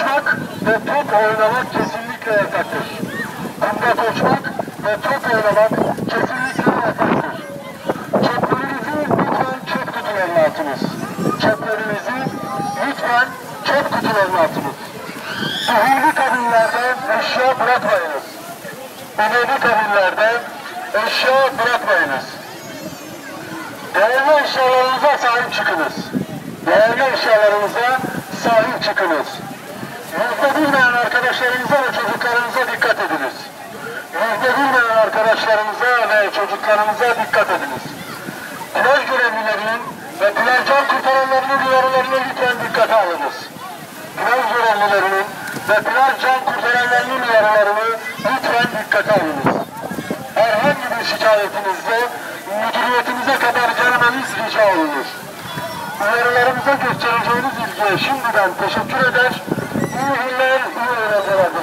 koşmak ve top oynamak kesinlikle yasaktır. Kumda koşmak ve top oynamak kesinlikle yasaktır. Çöplerinizi lütfen çöp kutularına atınız. Çöplerinizi lütfen çöp kutularına atınız. Zehirli kabinlerde eşya bırakmayınız. Önemli kabinlerde eşya bırakmayınız. Değerli eşyalarınıza sahip çıkınız. Değerli eşyalarınıza sahip çıkınız. Yüzde bilmeyen arkadaşlarınıza ve çocuklarınıza dikkat ediniz. Yüzde bilmeyen arkadaşlarınıza ve çocuklarınıza dikkat ediniz. Plaj görevlilerinin ve plaj can kurtaranlarının uyarılarına lütfen dikkate alınız. Plaj görevlilerinin ve plaj can kurtaranlarının uyarılarını lütfen dikkate alınız. Herhangi bir şikayetinizde müdüriyetinize kadar gelmeniz rica olunur. Uyarılarımıza göstereceğiniz ilgiye şimdiden teşekkür eder Muy.